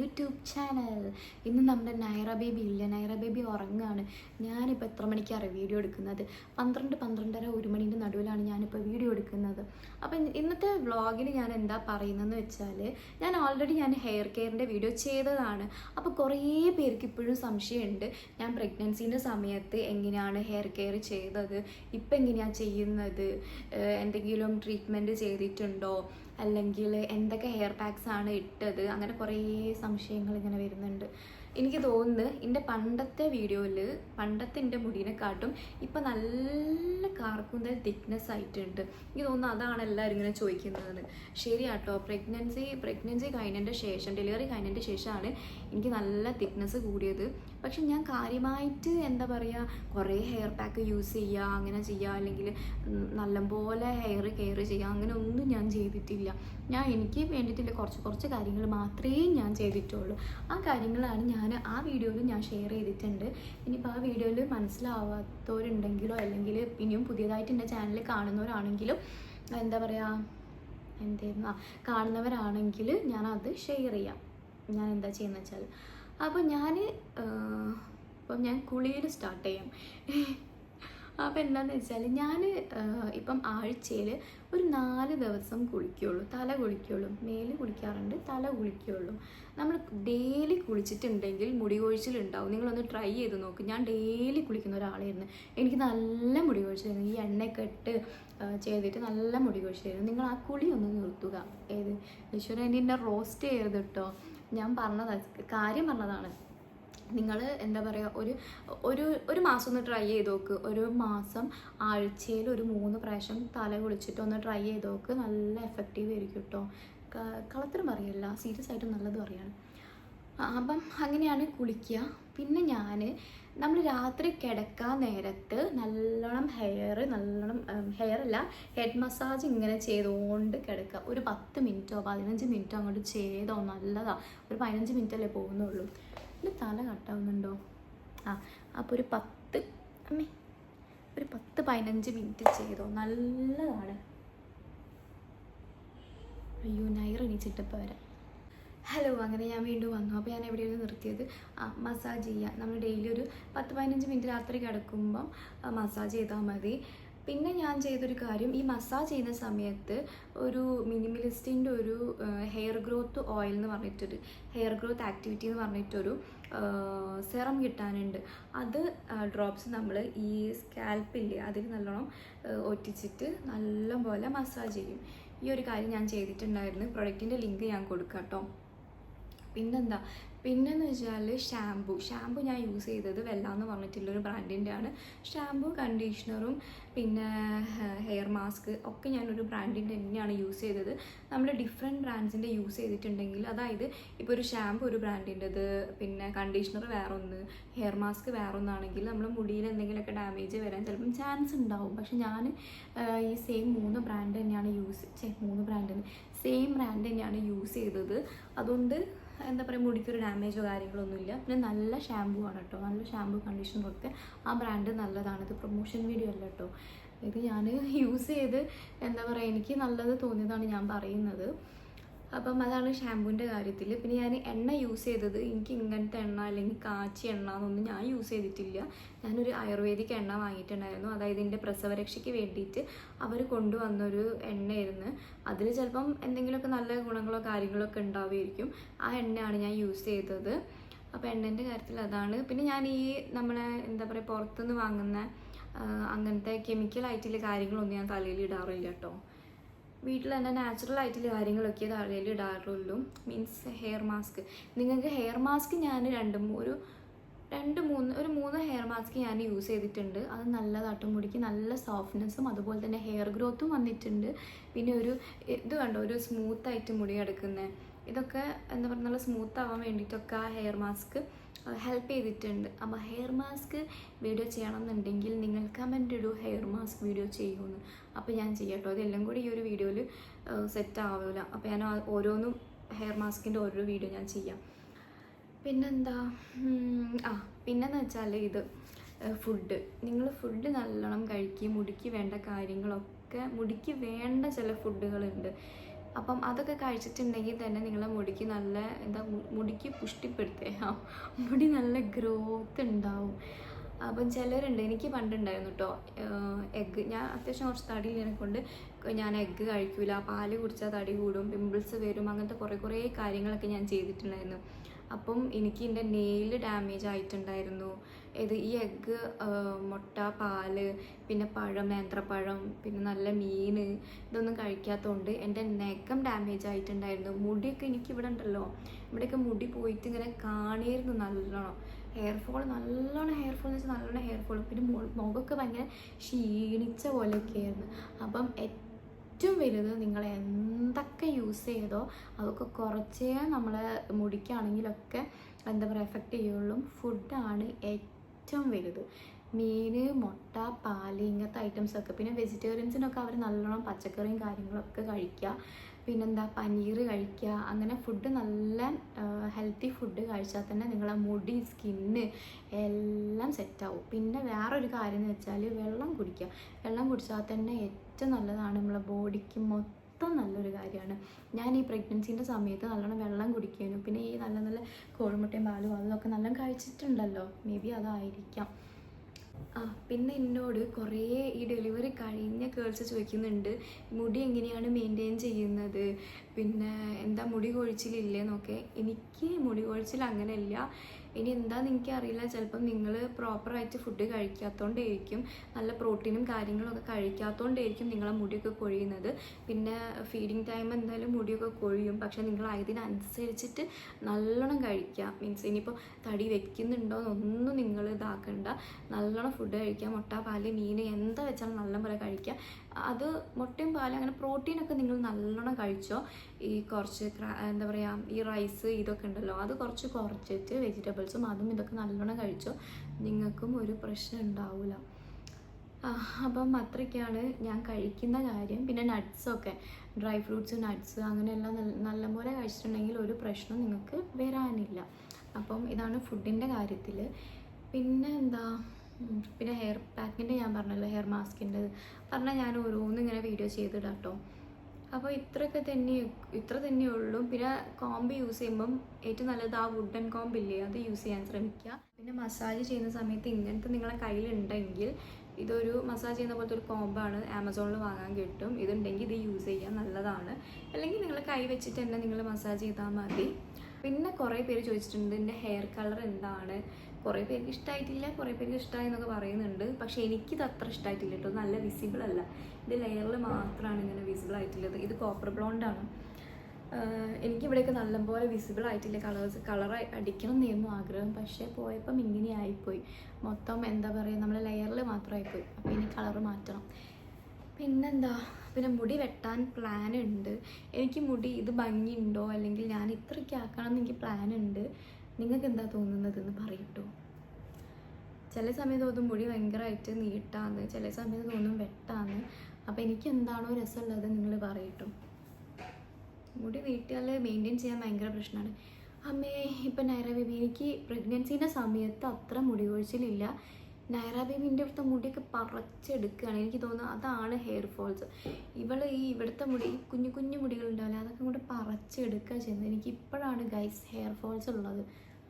YouTube channel. ഇന്ന് നമ്മുടെ Naira baby ഇല്ല? നൈറ ബേബി ഉറങ്ങാണ്. ഞാനിപ്പോൾ എത്ര മണിക്കാണ് വീഡിയോ എടുക്കുന്നത്? പന്ത്രണ്ട് പന്ത്രണ്ടര ഒരു മണീന്റെ നടുവിലാണ് ഞാനിപ്പോൾ വീഡിയോ എടുക്കുന്നത്. അപ്പം ഇന്നത്തെ വ്ളോഗിൽ ഞാൻ എന്താ പറയുന്നതെന്ന് വെച്ചാൽ ഞാൻ ഓൾറെഡി ഞാൻ ഹെയർ കെയറിന്റെ വീഡിയോ ചെയ്തതാണ്. അപ്പോൾ കുറേ പേർക്ക് ഇപ്പോഴും സംശയമുണ്ട്. ഞാൻ പ്രഗ്നൻസീന്റെ സമയത്ത് എങ്ങനെയാണ് ഹെയർ കെയർ ചെയ്തത്? ഇപ്പം എങ്ങനെയാണ് ചെയ്യുന്നത് എന്തെങ്കിലും ട്രീറ്റ്മെന്റ് ചെയ്തിട്ടുണ്ടോ? അല്ലെങ്കിൽ എന്തൊക്കെ ഹെയർ പാക്സ് ആണ് ഇട്ടത് അങ്ങനെ കുറേ സംശയങ്ങൾ ഇങ്ങനെ വരുന്നുണ്ട്. എനിക്ക് തോന്നുന്നു എന്റെ പണ്ടത്തെ വീഡിയോയിൽ പണ്ടത്തെ എന്റെ മുടിനെക്കാട്ടും ഇപ്പം നല്ല കാർക്കുന്തൽ തിക്നെസ് ആയിട്ടുണ്ട്. എനിക്ക് തോന്നുന്നു അതാണ് എല്ലാവരും ഇങ്ങനെ ചോദിക്കുന്നത്. ശരിയാട്ടോ പ്രഗ്നൻസി പ്രഗ്നൻസി കഴിഞ്ഞതിന്റെ ശേഷം ഡെലിവറി കഴിഞ്ഞതിന്റെ ശേഷമാണ് എനിക്ക് നല്ല തിക്നെസ് കൂടിയത്. പക്ഷെ ഞാൻ കാര്യമായിട്ട് എന്താ പറയുക കുറേ ഹെയർ പാക്ക് യൂസ് ചെയ്യുക അങ്ങനെ ചെയ്യുക അല്ലെങ്കിൽ നല്ലപോലെ ഹെയർ കെയർ ചെയ്യുക അങ്ങനെ ഒന്നും ഞാൻ ചെയ്തിട്ടില്ല. ഞാൻ എനിക്ക് വേണ്ടിയിട്ടുള്ള കുറച്ച് കുറച്ച് കാര്യങ്ങൾ മാത്രമേ ഞാൻ ചെയ്തിട്ടുള്ളൂ. ആ കാര്യങ്ങളാണ് ഞാൻ ആ വീഡിയോയിൽ ഞാൻ ഷെയർ ചെയ്തിട്ടുണ്ട്. ഇനിയിപ്പോൾ ആ വീഡിയോയിൽ മനസ്സിലാവാത്തവരുണ്ടെങ്കിലോ അല്ലെങ്കിൽ ഇനിയും പുതിയതായിട്ട് എന്റെ ചാനൽ കാണുന്നവരാണെങ്കിലും എന്താ പറയുക എന്തായിരുന്നു ആ കാണുന്നവരാണെങ്കിൽ ഞാനത് ഷെയർ ചെയ്യാം. ഞാൻ എന്താ ചെയ്യുന്നത് വെച്ചാൽ അപ്പോൾ ഞാൻ ഇപ്പം ഞാൻ കുളിയിൽ സ്റ്റാർട്ട് ചെയ്യാം. അപ്പോൾ എന്താണെന്ന് വെച്ചാൽ ഞാൻ ഇപ്പം ആഴ്ചയിൽ ഒരു നാല് ദിവസം കുളിക്കുള്ളൂ. തല കുളിക്കുള്ളൂ. മേൽ കുളിക്കാറുണ്ട് തല കുളിക്കുള്ളൂ. നമ്മൾ ഡെയിലി കുളിച്ചിട്ടുണ്ടെങ്കിൽ മുടി കൊഴിച്ചിലുണ്ടാവും നിങ്ങളൊന്ന് ട്രൈ ചെയ്ത് നോക്ക്. ഞാൻ ഡെയിലി കുളിക്കുന്ന ഒരാളായിരുന്നു. എനിക്ക് നല്ല മുടി കൊഴിച്ചിലായിരുന്നു ഈ എണ്ണയൊക്കെ ഇട്ട് ചെയ്തിട്ട് നല്ല മുടി കൊഴിച്ചിലായിരുന്നു നിങ്ങൾ ആ കുളി ഒന്ന് നിർത്തുക. ഏത്? ഈശ്വരൻ എന്നെ റോസ്റ്റ് ചെയ്ത് കേട്ടോ ഞാൻ പറഞ്ഞതാണ് കാര്യം പറഞ്ഞതാണ്. നിങ്ങൾ എന്താ പറയുക ഒരു ഒരു ഒരു മാസം ഒന്ന് ട്രൈ ചെയ്ത് നോക്ക് ഒരു മാസം ആഴ്ചയിൽ ഒരു മൂന്ന് പ്രാവശ്യം തല കുളിച്ചിട്ട് ഒന്ന് ട്രൈ ചെയ്ത് നോക്ക് നല്ല എഫക്റ്റീവ് ആയിരിക്കും കേട്ടോ കളത്തിനും പറയല്ല സീരിയസ് ആയിട്ട് നല്ലത് പറയാണ് അപ്പം അങ്ങനെയാണ് കുളിക്കുക. പിന്നെ ഞാൻ നമ്മൾ രാത്രി കിടക്കാൻ നേരത്ത് നല്ലോണം ഹെയർ നല്ലോണം ഹെയർ അല്ല ഹെഡ് മസാജ് ഇങ്ങനെ ചെയ്തുകൊണ്ട് കിടക്കുക. ഒരു പത്ത് മിനിറ്റോ പതിനഞ്ച് മിനിറ്റോ അങ്ങോട്ട് ചെയ്തോ നല്ലതാണ് ഒരു പതിനഞ്ച് മിനിറ്റ് അല്ലേ പോകുന്നുള്ളൂ. എന്റെ തല കട്ടാവുന്നുണ്ടോ ആ അപ്പോൾ ഒരു പത്ത് അമ്മേ ഒരു പത്ത് പതിനഞ്ച് മിനിറ്റ് ചെയ്തോ. നല്ലതാണ്. അയ്യോ നൈറ എണീച്ചിട്ടിപ്പോൾ വരാം. ഹലോ അങ്ങനെ ഞാൻ വീണ്ടും വന്നു. അപ്പോൾ ഞാൻ എവിടെയാണ് നിർത്തിയത്? ആ മസാജ് ചെയ്യുക നമ്മൾ ഡെയിലി ഒരു പത്ത് പതിനഞ്ച് മിനിറ്റ് രാത്രി കിടക്കുമ്പം മസാജ് ചെയ്താൽ മതി. പിന്നെ ഞാൻ ചെയ്തൊരു കാര്യം ഈ മസാജ് ചെയ്യുന്ന സമയത്ത് ഒരു മിനിമലിസ്റ്റിന്റെ ഒരു ഹെയർ ഗ്രോത്ത് ഓയിൽ എന്ന് പറഞ്ഞിട്ടൊരു ഹെയർ ഗ്രോത്ത് ആക്ടിവിറ്റി എന്ന് പറഞ്ഞിട്ടൊരു സെറം കിട്ടാനുണ്ട്. അത് ഡ്രോപ്സ് നമ്മൾ ഈ സ്കാൽപ്പില്ലേ അതിൽ നല്ലോണം ഒറ്റിച്ചിട്ട് നല്ലപോലെ മസാജ് ചെയ്യും. ഈ ഒരു കാര്യം ഞാൻ ചെയ്തിട്ടുണ്ടായിരുന്നു. പ്രൊഡക്റ്റിന്റെ ലിങ്ക് ഞാൻ കൊടുക്കാം കേട്ടോ പിന്നെന്താ? പിന്നെന്ന് വെച്ചാൽ ഷാമ്പു ഷാംപു ഞാൻ യൂസ് ചെയ്തത് വെല്ല എന്ന് പറഞ്ഞിട്ടുള്ളൊരു ബ്രാൻഡിന്റെ ആണ് ഷാംപൂ കണ്ടീഷണറും പിന്നെ ഹെയർ മാസ്ക് ഒക്കെ ഞാനൊരു ബ്രാൻഡിന്റെ തന്നെയാണ് യൂസ് ചെയ്തത്. നമ്മൾ ഡിഫറെന്റ് ബ്രാൻഡ്സിന്റെ യൂസ് ചെയ്തിട്ടുണ്ടെങ്കിൽ അതായത് ഇപ്പോൾ ഒരു ഷാംപൂ ഒരു ബ്രാൻഡിന്റെത് പിന്നെ കണ്ടീഷണർ വേറൊന്ന് ഹെയർ മാസ്ക് വേറൊന്നാണെങ്കിൽ നമ്മൾ മുടിയിൽ എന്തെങ്കിലുമൊക്കെ ഡാമേജ് വരാൻ ചിലപ്പം ചാൻസ് ഉണ്ടാവും. പക്ഷെ ഞാൻ ഈ സെയിം മൂന്ന് ബ്രാൻഡ് തന്നെയാണ് യൂസ് മൂന്ന് ബ്രാൻഡ് സെയിം ബ്രാൻഡ് തന്നെയാണ് യൂസ് ചെയ്തത്. അതുകൊണ്ട് എന്താ പറയുക മുടിക്കൊരു ഡാമേജോ കാര്യങ്ങളൊന്നുമില്ല പിന്നെ നല്ല ഷാമ്പു ആണ് കേട്ടോ. നല്ല ഷാമ്പു കണ്ടീഷണറൊക്കെ ആ ബ്രാൻഡ് നല്ലതാണ്. ഇത് പ്രൊമോഷൻ വീഡിയോ അല്ല കേട്ടോ. ഇത് ഞാൻ യൂസ് ചെയ്ത് എന്താ പറയുക എനിക്ക് നല്ലത് തോന്നിയതാണ് ഞാൻ പറയുന്നത്. അപ്പം അതാണ് ഷാമ്പൂവിന്റെ കാര്യത്തിൽ. പിന്നെ ഞാൻ എണ്ണ യൂസ് ചെയ്തത് എനിക്ക് ഇങ്ങനത്തെ എണ്ണ അല്ലെങ്കിൽ കാച്ചി എണ്ണ എന്നൊന്നും ഞാൻ യൂസ് ചെയ്തിട്ടില്ല. ഞാനൊരു ആയുർവേദിക് എണ്ണ വാങ്ങിയിട്ടുണ്ടായിരുന്നു. അതായത് എന്റെ പ്രസവരക്ഷയ്ക്ക് വേണ്ടിയിട്ട് അവർ കൊണ്ടുവന്നൊരു എണ്ണയായിരുന്നു. അതിൽ ചിലപ്പം എന്തെങ്കിലുമൊക്കെ നല്ല ഗുണങ്ങളോ കാര്യങ്ങളോ ഒക്കെ ഉണ്ടാവുമായിരിക്കും. ആ എണ്ണയാണ് ഞാൻ യൂസ് ചെയ്തത്. അപ്പോൾ എണ്ണേന്റെ കാര്യത്തിൽ അതാണ്. പിന്നെ ഞാൻ ഈ നമ്മളെ എന്താ പറയുക പുറത്തുനിന്ന് വാങ്ങുന്ന അങ്ങനത്തെ കെമിക്കൽ ആയിട്ടുള്ള കാര്യങ്ങളൊന്നും ഞാൻ തലയിൽ ഇടാറില്ല കേട്ടോ. വീട്ടിൽ തന്നെ നാച്ചുറൽ ആയിട്ടുള്ള കാര്യങ്ങളൊക്കെ തലയിൽ ഇടാറുള്ളൂ. മീൻസ് ഹെയർ മാസ്ക് നിങ്ങൾക്ക് ഹെയർ മാസ്ക് ഞാൻ രണ്ട് ഒരു രണ്ട് മൂന്ന് ഒരു മൂന്ന് ഹെയർ മാസ്ക് ഞാൻ യൂസ് ചെയ്തിട്ടുണ്ട്. അത് നല്ല നല്ലതാട്ടും മുടിക്ക് നല്ല സോഫ്റ്റ്നെസ്സും അതുപോലെ തന്നെ ഹെയർ ഗ്രോത്തും വന്നിട്ടുണ്ട്. പിന്നെ ഒരു ഇത് കണ്ടോ? ഒരു സ്മൂത്തായിട്ട് മുടി കിടക്കുന്നത് ഇതൊക്കെ എന്താ പറയുക നല്ല സ്മൂത്ത് ആവാൻ വേണ്ടിയിട്ടൊക്കെ ആ ഹെയർ മാസ്ക് ഹെൽപ്പ് ചെയ്തിട്ടുണ്ട്. അപ്പോൾ ഹെയർ മാസ്ക് വീഡിയോ ചെയ്യണമെന്നുണ്ടെങ്കിൽ നിങ്ങൾ കമന്റ് ഇടൂ ഹെയർ മാസ്ക് വീഡിയോ ചെയ്യുമെന്ന് അപ്പോൾ ഞാൻ ചെയ്യട്ടോ. അതെല്ലാം കൂടി ഈ ഒരു വീഡിയോയിൽ സെറ്റ് ആവില്ല അപ്പോൾ ഞാൻ ഓരോന്നും ഹെയർ മാസ്കിന്റെ ഓരോ വീഡിയോ ഞാൻ ചെയ്യാം. പിന്നെന്താ? ആ പിന്നെന്ന് വെച്ചാൽ ഇത് ഫുഡ് നിങ്ങൾ ഫുഡ് നല്ലോണം കഴിക്കുക മുടിക്ക് വേണ്ട കാര്യങ്ങളൊക്കെ മുടിക്ക് വേണ്ട ചില ഫുഡുകളുണ്ട് അപ്പം അതൊക്കെ കഴിച്ചിട്ടുണ്ടെങ്കിൽ തന്നെ നിങ്ങളെ മുടിക്ക് നല്ല എന്താ മുടിക്ക് പുഷ്ടിപ്പെടുത്തേ. ആ മുടി നല്ല ഗ്രോത്ത് ഉണ്ടാവും അപ്പം ചിലരുണ്ട് എനിക്ക് പണ്ടുണ്ടായിരുന്നു കേട്ടോ എഗ്ഗ് ഞാൻ അത്യാവശ്യം കുറച്ച് തടി കൊണ്ട് ഞാൻ എഗ്ഗ് കഴിക്കില്ല പാൽ കുടിച്ചാൽ തടി കൂടും പിമ്പിൾസ് വരും അങ്ങനത്തെ കുറേ കുറേ കാര്യങ്ങളൊക്കെ ഞാൻ ചെയ്തിട്ടുണ്ടായിരുന്നു. അപ്പം എനിക്ക് എന്റെ നെയിൽ ഡാമേജ് ആയിട്ടുണ്ടായിരുന്നു. ഇത് ഈ എഗ്ഗ് മുട്ട പാൽ പിന്നെ പഴം നേന്ത്രപ്പഴം പിന്നെ നല്ല മീൻ ഇതൊന്നും കഴിക്കാത്തതുകൊണ്ട് എന്റെ നെക്കം ഡാമേജ് ആയിട്ടുണ്ടായിരുന്നു. മുടിയൊക്കെ എനിക്ക് ഇവിടെ ഉണ്ടല്ലോ. ഇവിടെയൊക്കെ മുടി പോയിട്ട് ഇങ്ങനെ കാണിയിരുന്നു നല്ലോണം. ഹെയർ ഫോൾ നല്ലോണം ഹെയർ ഫോൾ എന്ന് വെച്ചാൽ നല്ലോണം ഹെയർ ഫോൾ പിന്നെ മുഖമൊക്കെ ഭയങ്കര ക്ഷീണിച്ച പോലെയൊക്കെ ആയിരുന്നു. അപ്പം ഏറ്റവും വലുത് നിങ്ങൾ എന്തൊക്കെ യൂസ് ചെയ്തോ അതൊക്കെ കുറച്ചേ നമ്മളെ മുടിക്കാണെങ്കിലൊക്കെ എന്താ പറയുക എഫക്റ്റ് ചെയ്യുള്ളൂ. ഫുഡാണ് ഏറ്റവും വലുത്. മീൻ മുട്ട പാൽ ഇങ്ങനത്തെ ഐറ്റംസ് ഒക്കെ. പിന്നെ വെജിറ്റേറിയൻസിനൊക്കെ അവർ നല്ലോണം പച്ചക്കറിയും കാര്യങ്ങളൊക്കെ കഴിക്കുക. പിന്നെന്താ പനീർ കഴിക്കുക. അങ്ങനെ ഫുഡ് നല്ല ഹെൽത്തി ഫുഡ് കഴിച്ചാൽ തന്നെ നിങ്ങളെ മുടി സ്കിന്ന് എല്ലാം സെറ്റാവും പിന്നെ വേറൊരു കാര്യം എന്ന് വെച്ചാൽ വെള്ളം കുടിക്കുക. വെള്ളം കുടിച്ചാൽ തന്നെ ഏറ്റവും നല്ലതാണ് നമ്മളെ ബോഡിക്ക് മൊത്തം നല്ലൊരു കാര്യമാണ്. ഞാൻ ഈ പ്രഗ്നൻസിന്റെ സമയത്ത് നല്ലോണം വെള്ളം കുടിക്കാനും പിന്നെ ഈ നല്ല നല്ല കോഴിമുട്ടയും പാലും അതൊക്കെ നല്ല കഴിച്ചിട്ടുണ്ടല്ലോ. മേ ബി അതായിരിക്കാം. ആ പിന്നെ എന്നോട് കുറേ ഈ ഡെലിവറി കഴിഞ്ഞ ഗേൾസ് ചോദിക്കുന്നുണ്ട് മുടി എങ്ങനെയാണ് മെയിന്റെയിൻ ചെയ്യുന്നത്? പിന്നെ എന്താ മുടി കൊഴിച്ചിലില്ലേ എന്നൊക്കെ എനിക്ക് മുടി കൊഴിച്ചിൽ അങ്ങനെയല്ല. ഇനി എന്താണെന്ന് എനിക്കറിയില്ല. ചിലപ്പം നിങ്ങൾ പ്രോപ്പറായിട്ട് ഫുഡ് കഴിക്കാത്തതുകൊണ്ടായിരിക്കും നല്ല പ്രോട്ടീനും കാര്യങ്ങളൊക്കെ കഴിക്കാത്തതുകൊണ്ടായിരിക്കും നിങ്ങളെ മുടിയൊക്കെ കൊഴിയുന്നത്. പിന്നെ ഫീഡിങ് ടൈം എന്തായാലും മുടിയൊക്കെ കൊഴിയും. പക്ഷെ നിങ്ങൾ അതിനനുസരിച്ചിട്ട് നല്ലോണം കഴിക്കുക. മീൻസ് ഇനിയിപ്പോൾ തടി വെക്കുന്നുണ്ടോ എന്നൊന്നും നിങ്ങൾ ഇതാക്കണ്ട. നല്ലോണം ഫുഡ് കഴിക്കുക. മുട്ട പാൽ മീൻ എന്താ വെച്ചാലും നല്ല പോലെ കഴിക്കുക. അത് മുട്ടയും പാലും അങ്ങനെ പ്രോട്ടീനൊക്കെ നിങ്ങൾ നല്ലോണം കഴിച്ചോ. ഈ കുറച്ച് എന്താ പറയുക ഈ റൈസ് ഇതൊക്കെ ഉണ്ടല്ലോ അത് കുറച്ച് കുറച്ചിട്ട് വെജിറ്റബിൾസും അതും ഇതൊക്കെ നല്ലോണം കഴിച്ചോ. നിങ്ങൾക്കും ഒരു പ്രശ്നം ഉണ്ടാവില്ല അപ്പം അത്രയ്ക്കാണ് ഞാൻ കഴിക്കുന്ന കാര്യം. പിന്നെ നട്ട്സൊക്കെ ഡ്രൈ ഫ്രൂട്ട്സ് നട്ട്സ് അങ്ങനെയെല്ലാം നല്ല നല്ലപോലെ കഴിച്ചിട്ടുണ്ടെങ്കിൽ ഒരു പ്രശ്നം നിങ്ങൾക്ക് വരാനില്ല. അപ്പം ഇതാണ് ഫുഡിന്റെ കാര്യത്തിൽ പിന്നെ എന്താ? പിന്നെ ഹെയർ പാക്കിന്റെ ഞാൻ പറഞ്ഞല്ലോ ഹെയർ മാസ്കിന്റെ പറഞ്ഞാൽ ഞാൻ ഓരോന്നും ഇങ്ങനെ വീഡിയോ ചെയ്തിടാം കേട്ടോ അപ്പോൾ ഇത്രയൊക്കെ തന്നെ ഇത്ര തന്നെ ഉള്ളൂ. പിന്നെ കോംബ് യൂസ് ചെയ്യുമ്പം ഏറ്റവും നല്ലത് ആ വുഡൻ കോംബ് ഇല്ലേ അത് യൂസ് ചെയ്യാൻ ശ്രമിക്കുക. പിന്നെ മസാജ് ചെയ്യുന്ന സമയത്ത് ഇങ്ങനത്തെ നിങ്ങളെ കയ്യിലുണ്ടെങ്കിൽ ഇതൊരു മസാജ് ചെയ്യുന്ന പോലത്തെ ഒരു കോംബാണ് ആമസോണിൽ വാങ്ങാൻ കിട്ടും. ഇതുണ്ടെങ്കിൽ ഇത് യൂസ് ചെയ്യാൻ നല്ലതാണ്. അല്ലെങ്കിൽ നിങ്ങൾ കൈ വെച്ചിട്ട് തന്നെ നിങ്ങൾ മസാജ് ചെയ്താൽ മതി. പിന്നെ കുറേ പേര് ചോദിച്ചിട്ടുണ്ട് എന്റെ ഹെയർ കളർ എന്താണ്? കുറേ പേർക്ക് ഇഷ്ടമായിട്ടില്ല കുറേ പേർക്ക് ഇഷ്ടമായി എന്നൊക്കെ പറയുന്നുണ്ട്. പക്ഷേ എനിക്കിത് അത്ര ഇഷ്ടമായിട്ടില്ല കേട്ടോ. നല്ല വിസിബിൾ അല്ല. ഇത് ലെയറിൽ മാത്രമാണ് ഇങ്ങനെ വിസിബിൾ ആയിട്ടുള്ളത്. ഇത് കോപ്പർ ബ്ലോണ്ടാണ് എനിക്കിവിടെയൊക്കെ നല്ലപോലെ വിസിബിൾ ആയിട്ടില്ല. കളേഴ്സ് കളർ അടിക്കണം എന്നായിരുന്നു ആഗ്രഹം. പക്ഷേ പോയപ്പം ഇങ്ങനെ ആയിപ്പോയി. മൊത്തം എന്താ പറയുക നമ്മളെ ലെയറിൽ മാത്രമായിപ്പോയി അപ്പോൾ ഇനി കളർ മാറ്റണം. പിന്നെന്താ? പിന്നെ മുടി വെട്ടാൻ പ്ലാൻ ഉണ്ട്. എനിക്ക് മുടി ഇത് ഭംഗിയുണ്ടോ? അല്ലെങ്കിൽ ഞാൻ ഇത്രയ്ക്ക് ആക്കണം എന്ന് എനിക്ക് പ്ലാൻ ഉണ്ട്. നിങ്ങൾക്ക് എന്താ തോന്നുന്നത് എന്ന് പറയട്ടോ ചില സമയത്ത് തോന്നും മുടി ഭയങ്കരമായിട്ട് നീട്ടാന്ന് ചില സമയത്ത് തോന്നും വെട്ടാന്ന്. അപ്പോൾ എനിക്ക് എന്താണോ രസമുള്ളത് നിങ്ങൾ പറയിട്ടു. മുടി നീട്ടിയാൽ മെയിന്റെയിൻ ചെയ്യാൻ ഭയങ്കര പ്രശ്നമാണ്. അമ്മേ ഇപ്പം നൈറ എനിക്ക് പ്രഗ്നൻസീന്റെ സമയത്ത് അത്ര മുടി കൊഴിച്ചിലില്ല. നൈറ ബേബിന്റെ അടുത്ത മുടിയൊക്കെ പറിച്ചെടുക്കുകയാണ്. എനിക്ക് തോന്നുന്നത് അതാണ് ഹെയർ ഫോൾസ് ഇവൾ ഈ ഇവിടുത്തെ മുടി കുഞ്ഞു കുഞ്ഞു മുടികളുണ്ടാവില്ല അതൊക്കെ കൊണ്ട് പറിച്ചെടുക്കുക ചെയ്യുന്നത്. എനിക്ക് ഇപ്പോഴാണ് ഗൈസ് ഹെയർ ഫോൾസ് ഉള്ളത്.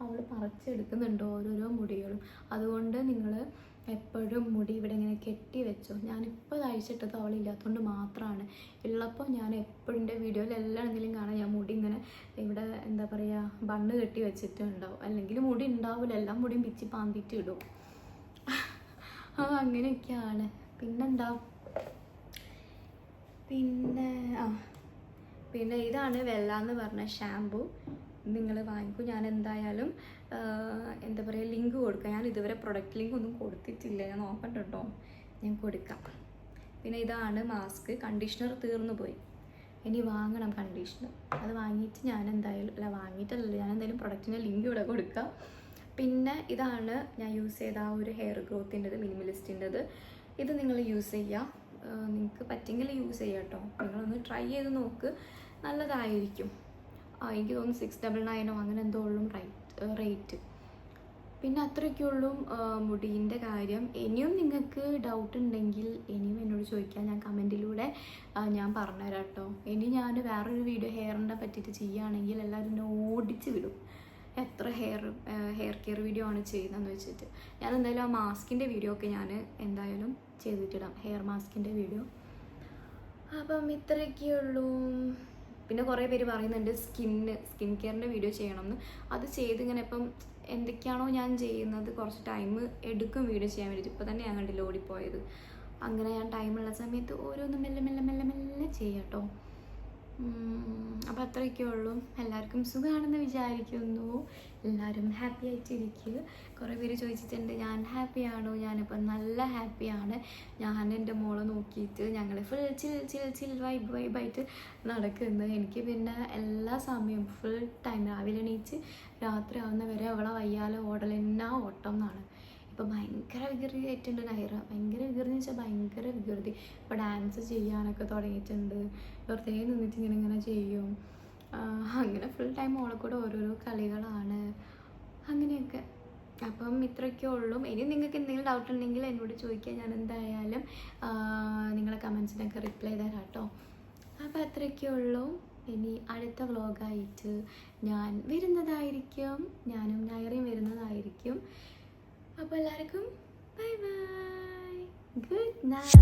അവൾ പറിച്ചെടുക്കുന്നുണ്ട് ഓരോരോ മുടികളും. അതുകൊണ്ട് നിങ്ങൾ എപ്പോഴും മുടി ഇവിടെ ഇങ്ങനെ കെട്ടി വെച്ചോ. ഞാനിപ്പോൾ തയ്ച്ചിട്ടത് അവൾ ഇല്ലാത്തതുകൊണ്ട് മാത്രമാണ് ഉള്ളപ്പോൾ ഞാൻ എപ്പോഴും എന്റെ വീഡിയോയിലെല്ലാം എന്തെങ്കിലും കാണാം. ഞാൻ മുടി ഇങ്ങനെ ഇവിടെ എന്താ പറയുക ബണ്ണ് കെട്ടി വെച്ചിട്ടുണ്ടാവും. അല്ലെങ്കിൽ മുടി ഉണ്ടാവില്ല എല്ലാം മുടിയും പിച്ചി പാന്തിട്ട് ഇടും. അങ്ങനെയൊക്കെയാണ്. പിന്നെന്താ? പിന്നെ ആ പിന്നെ ഇതാണ് വെള്ള എന്ന് പറഞ്ഞ ഷാമ്പു. നിങ്ങൾ വാങ്ങിക്കും. ഞാൻ എന്തായാലും എന്താ പറയുക ലിങ്ക് കൊടുക്കാം. ഞാൻ ഇതുവരെ പ്രൊഡക്റ്റ് ലിങ്ക് ഒന്നും കൊടുത്തിട്ടില്ല. ഞാൻ നോക്കട്ടെ കേട്ടോ ഞാൻ കൊടുക്കാം. പിന്നെ ഇതാണ് മാസ്ക് കണ്ടീഷണർ തീർന്നു പോയി. ഇനി വാങ്ങണം കണ്ടീഷണർ അത് വാങ്ങിയിട്ട് ഞാൻ എന്തായാലും അല്ല വാങ്ങിയിട്ടല്ല ഞാൻ എന്തായാലും പ്രൊഡക്റ്റിന്റെ ലിങ്ക് ഇവിടെ കൊടുക്കാം. പിന്നെ ഇതാണ് ഞാൻ യൂസ് ചെയ്ത ആ ഒരു ഹെയർ ഗ്രോത്തിന്റെത് മിനിമലിസ്റ്റിന്റെത് ഇത് നിങ്ങൾ യൂസ് ചെയ്യുക നിങ്ങൾക്ക് പറ്റെങ്കിൽ യൂസ് ചെയ്യാം കേട്ടോ നിങ്ങളൊന്ന് ട്രൈ ചെയ്ത് നോക്ക്. നല്ലതായിരിക്കും. എനിക്ക് തോന്നുന്നു സിക്സ് ഡബിൾ നയനോ അങ്ങനെ എന്തോ ഉള്ളും റൈറ്റ് റേറ്റ് പിന്നെ അത്രയ്ക്കുള്ളൂ മുടീന്റെ കാര്യം. ഇനിയും നിങ്ങൾക്ക് ഡൗട്ട് ഉണ്ടെങ്കിൽ ഇനിയും എന്നോട് ചോദിക്കാം ഞാൻ കമന്റിലൂടെ ഞാൻ പറഞ്ഞുതരാം കേട്ടോ ഇനി ഞാൻ വേറൊരു വീഡിയോ ഹെയറിനെ പറ്റിയിട്ട് ചെയ്യുകയാണെങ്കിൽ എല്ലാവരും ഓടിച്ച് വിടും. എത്ര ഹെയർ ഹെയർ കെയർ വീഡിയോ ആണ് ചെയ്യുന്നതെന്ന് വെച്ചിട്ട്. ഞാൻ എന്തായാലും ആ മാസ്കിന്റെ വീഡിയോ ഒക്കെ ഞാൻ എന്തായാലും ചെയ്തിട്ടിടാം. ഹെയർ മാസ്കിന്റെ വീഡിയോ അപ്പം ഇത്രയൊക്കെ ഉള്ളൂ. പിന്നെ കുറേ പേര് പറയുന്നുണ്ട് സ്കിന്ന് സ്കിൻ കെയറിന്റെ വീഡിയോ ചെയ്യണമെന്ന്. അത് ചെയ്ത് ഇങ്ങനെ ഇപ്പം എന്തൊക്കെയാണോ ഞാൻ ചെയ്യുന്നത് കുറച്ച് ടൈം എടുക്കും വീഡിയോ ചെയ്യാൻ വേണ്ടിയിട്ട്. ഇപ്പോൾ തന്നെ ഞാൻ കണ്ടില്ല ഓടിപ്പോയത്. അങ്ങനെ ഞാൻ ടൈമുള്ള സമയത്ത് ഓരോന്നും മെല്ലെ മെല്ലെ മെല്ലെ മെല്ലെ ചെയ്യാം കേട്ടോ അപ്പോൾ അത്രയൊക്കെ ഉള്ളൂ. എല്ലാവർക്കും സുഖമാണെന്ന് വിചാരിക്കുന്നു. എല്ലാവരും ഹാപ്പി ആയിട്ടിരിക്കുക കുറേ പേര് ചോദിച്ചിട്ടുണ്ട് ഞാൻ ഹാപ്പിയാണോ ഞാനിപ്പോൾ നല്ല ഹാപ്പിയാണ് ഞാൻ എന്റെ മോളെ നോക്കിയിട്ട് ഞങ്ങൾ ഫുൾ ചിൽ ചിൽ ചിൽ വൈബ് വൈബായിട്ട് നടക്കുന്നത് എനിക്ക് പിന്നെ എല്ലാ സമയവും ഫുൾ ടൈം രാവിലെ എണീച്ച് രാത്രി ആവുന്ന വരെ അവളെ വയ്യാലെ ഓടലെന്നാ ഓട്ടം എന്നാണ്. ഇപ്പോൾ ഭയങ്കര വികൃതി ആയിട്ടുണ്ട് നൈറ ഭയങ്കര വെച്ചാൽ ഭയങ്കര വികൃതി. ഇപ്പോൾ ഡാൻസ് ചെയ്യാനൊക്കെ തുടങ്ങിയിട്ടുണ്ട്. വെറുതെ നിന്നിട്ട് ഇങ്ങനെ ഇങ്ങനെ ചെയ്യും അങ്ങനെ ഫുൾ ടൈം ഓളെ കൂടെ ഓരോരോ കളികളാണ്. അങ്ങനെയൊക്കെ. അപ്പം ഇത്രയൊക്കെ ഉള്ളൂ. ഇനി നിങ്ങൾക്ക് എന്തെങ്കിലും ഡൗട്ട് ഉണ്ടെങ്കിൽ എന്നോട് ചോദിക്കാൻ ഞാൻ എന്തായാലും നിങ്ങളെ കമൻസിനൊക്കെ റിപ്ലൈ തരാം കേട്ടോ അപ്പോൾ അത്രയൊക്കെ ഉള്ളൂ. ഇനി അടുത്ത വ്ളോഗായിട്ട് ഞാൻ വരുന്നതായിരിക്കും. ഞാനും നയറിയും വരുന്നതായിരിക്കും. അപ്പോൾ എല്ലാവർക്കും ബൈ ബൈ Good night.